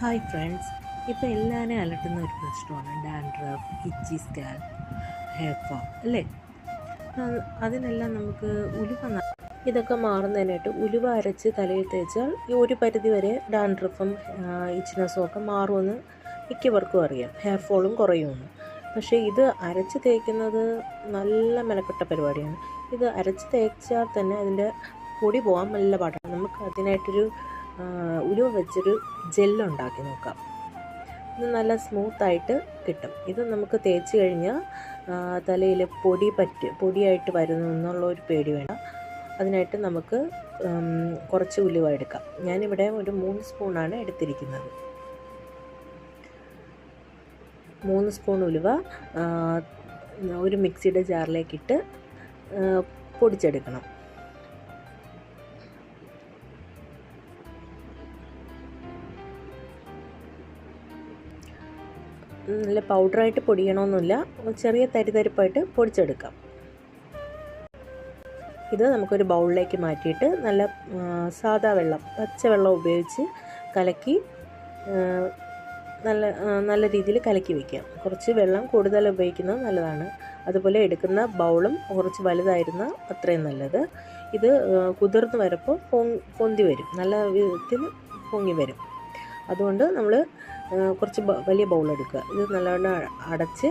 Hi friends ഇപ്പോൾ എല്ലാവരെയും അലട്ടുന്ന ഒരു പ്രശ്നമാണ് ഡാൻഡ്രഫ് ഇച്ചി സ്കാൽ ഹെയർ ഫാൾ അല്ലേ? അത് അതിനെല്ലാം നമുക്ക് ഉലുവ ഇതൊക്കെ മാറുന്നതിനായിട്ട് ഉലുവ അരച്ച് തലയിൽ തേച്ചാൽ ഈ ഒരു പരിധി വരെ ഡാൻഡ്രഫും ഇച്ചിനസും ഒക്കെ മാറുമെന്ന് മിക്കവർക്കും അറിയാം. ഹെയർ ഫോളും കുറയുമെന്ന്. പക്ഷേ ഇത് അരച്ച് തേക്കുന്നത് നല്ല മെനക്കെട്ട പരിപാടിയാണ്. ഇത് അരച്ച് തേച്ചാൽ തന്നെ അതിന്റെ പൊടി പോകാൻ നല്ല പാടാണ്. നമുക്ക് അതിനായിട്ടൊരു ഉലുവ വെച്ചൊരു ജെല്ലുണ്ടാക്കി നോക്കാം. ഇത് നല്ല സ്മൂത്തായിട്ട് കിട്ടും. ഇത് നമുക്ക് തേച്ച് കഴിഞ്ഞാൽ തലയിൽ പൊടി പറ്റ് പൊടിയായിട്ട് വരുന്നു എന്നുള്ള ഒരു പേടി വേണം അതിനായിട്ട് നമുക്ക് കുറച്ച് ഉലുവ എടുക്കാം. ഞാനിവിടെ ഒരു മൂന്ന് സ്പൂണാണ് എടുത്തിരിക്കുന്നത്. മൂന്ന് സ്പൂൺ ഉലുവ ഒരു മിക്സിയുടെ ജാറിലേക്കിട്ട് പൊടിച്ചെടുക്കണം. നല്ല പൗഡറായിട്ട് പൊടിയണമെന്നില്ല ചെറിയ തരിതരിപ്പായിട്ട് പൊടിച്ചെടുക്കാം. ഇത് നമുക്കൊരു ബൗളിലേക്ക് മാറ്റിയിട്ട് നല്ല സാദാ വെള്ളം പച്ചവെള്ളം ഉപയോഗിച്ച് കലക്കി നല്ല നല്ല രീതിയിൽ കലക്കി വയ്ക്കാം കുറച്ച് വെള്ളം കൂടുതൽ ഉപയോഗിക്കുന്നത് നല്ലതാണ്. അതുപോലെ എടുക്കുന്ന ബൗളും കുറച്ച് വലുതായിരുന്ന അത്രയും നല്ലത്. ഇത് കുതിർന്ന് വരുമ്പോൾ പൊങ് പൊന്തി വരും. നല്ല വിധത്തിൽ പൊങ്ങി വരും. അതുകൊണ്ട് നമ്മൾ കുറച്ച് വലിയ ബൗൾ എടുക്കുക. ഇത് നല്ലവണ്ണം അടച്ച്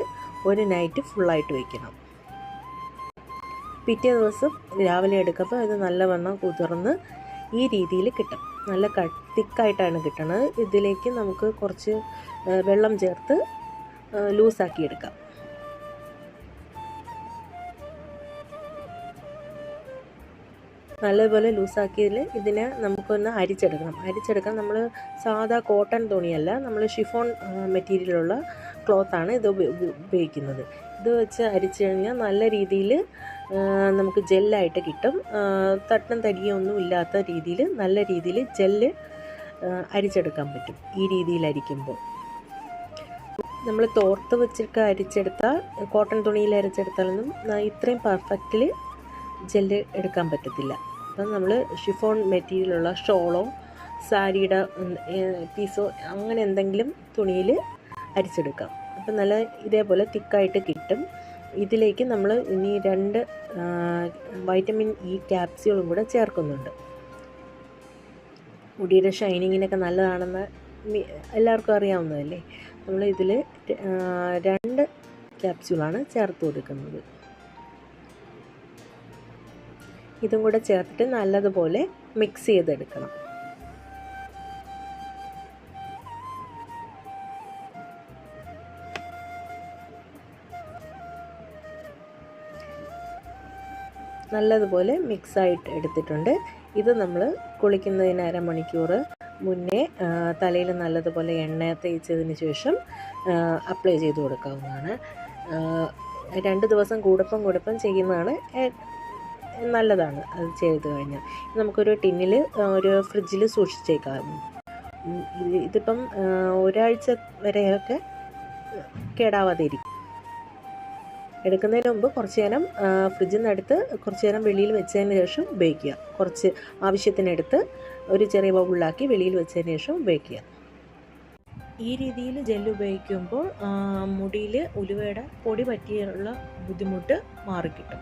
ഒരു നൈറ്റ് ഫുള്ളായിട്ട് വയ്ക്കണം പിറ്റേ ദിവസം രാവിലെ എടുക്കുമ്പോൾ ഇത് നല്ലവണ്ണം കുതിർന്ന് ഈ രീതിയിൽ കിട്ടും. നല്ല തിക്കായിട്ടാണ് കിട്ടണത്. ഇതിലേക്ക് നമുക്ക് കുറച്ച് വെള്ളം ചേർത്ത് ലൂസാക്കിയെടുക്കാം നല്ലതുപോലെ ലൂസാക്കിയതിൽ ഇതിനെ നമുക്കൊന്ന് അരിച്ചെടുക്കണം. അരിച്ചെടുക്കാൻ നമ്മൾ സാധാ കോട്ടൺ തുണിയല്ല നമ്മൾ ഷിഫോൺ മെറ്റീരിയലുള്ള ക്ലോത്താണ് ഇത് ഉപ- ഉപ- ഉപയോഗിക്കുന്നത്. ഇത് വെച്ച് അരിച്ചു കഴിഞ്ഞാൽ നല്ല രീതിയിൽ നമുക്ക് ജെല്ലായിട്ട് കിട്ടും. തട്ടും തടിയും ഒന്നും ഇല്ലാത്ത രീതിയിൽ നല്ല രീതിയിൽ ജെല്ല് അരിച്ചെടുക്കാൻ പറ്റും ഈ രീതിയിൽ അരിക്കുമ്പോൾ. നമ്മൾ തോർത്ത് വെച്ചിട്ട് അരിച്ചെടുത്താൽ കോട്ടൺ തുണിയിൽ അരിച്ചെടുത്താലൊന്നും ഇത്രയും പെർഫെക്റ്റിൽ ജെല്ല് എടുക്കാൻ പറ്റത്തില്ല. അപ്പം നമ്മൾ ഷിഫോൺ മെറ്റീരിയലുള്ള ഷോളോ സാരിയുടെ പീസോ അങ്ങനെ എന്തെങ്കിലും തുണിയിൽ അരിച്ചെടുക്കാം. അപ്പം നല്ല ഇതേപോലെ തിക്കായിട്ട് കിട്ടും. ഇതിലേക്ക് നമ്മൾ ഇനി രണ്ട് വൈറ്റമിൻ ഇ ക്യാപ്സ്യൂളും കൂടെ ചേർക്കുന്നുണ്ട്. മുടിയുടെ ഷൈനിങ്ങിനൊക്കെ നല്ലതാണെന്ന് എല്ലാവർക്കും അറിയാവുന്നതല്ലേ? നമ്മൾ ഇതിൽ രണ്ട് ക്യാപ്സ്യൂളാണ് ചേർത്ത് കൊടുക്കുന്നത്. ഇതും കൂടെ ചേർത്തിട്ട് നല്ലതുപോലെ മിക്സ് ചെയ്തെടുക്കണം. നല്ലതുപോലെ മിക്സായിട്ട് എടുത്തിട്ടുണ്ട്. ഇത് നമ്മൾ കുളിക്കുന്നതിന് അരമണിക്കൂർ മുന്നേ തലയിൽ നല്ലതുപോലെ എണ്ണ തേച്ചതിന് ശേഷം അപ്ലൈ ചെയ്ത് കൊടുക്കാവുന്നതാണ്. രണ്ട് ദിവസം കൂടപ്പം കൂടപ്പം ചെയ്യുന്നതാണ് നല്ലതാണ് അത് ചെയ്ത് കഴിഞ്ഞാൽ. നമുക്കൊരു ടിന്നിൽ ഒരു ഫ്രിഡ്ജിൽ സൂക്ഷിച്ചേക്കാം. ഇതിപ്പം ഒരാഴ്ച വരെയൊക്കെ കേടാവാതെ ഇരിക്കും എടുക്കുന്നതിന് മുമ്പ് കുറച്ച് നേരം ഫ്രിഡ്ജിൽ നിന്ന് എടുത്ത് കുറച്ച് നേരം വെളിയിൽ വെച്ചതിന് ശേഷം ഉപയോഗിക്കുക. കുറച്ച് ആവശ്യത്തിനെടുത്ത് ഒരു ചെറിയ ബൗളിലാക്കി വെളിയിൽ വെച്ചതിന് ശേഷം ഉപയോഗിക്കുക. ഈ രീതിയിൽ ജെല്ല് ഉപയോഗിക്കുമ്പോൾ മുടിയിൽ ഉലുവയുടെ പൊടി പറ്റിയുള്ള ബുദ്ധിമുട്ട് മാറിക്കിട്ടും.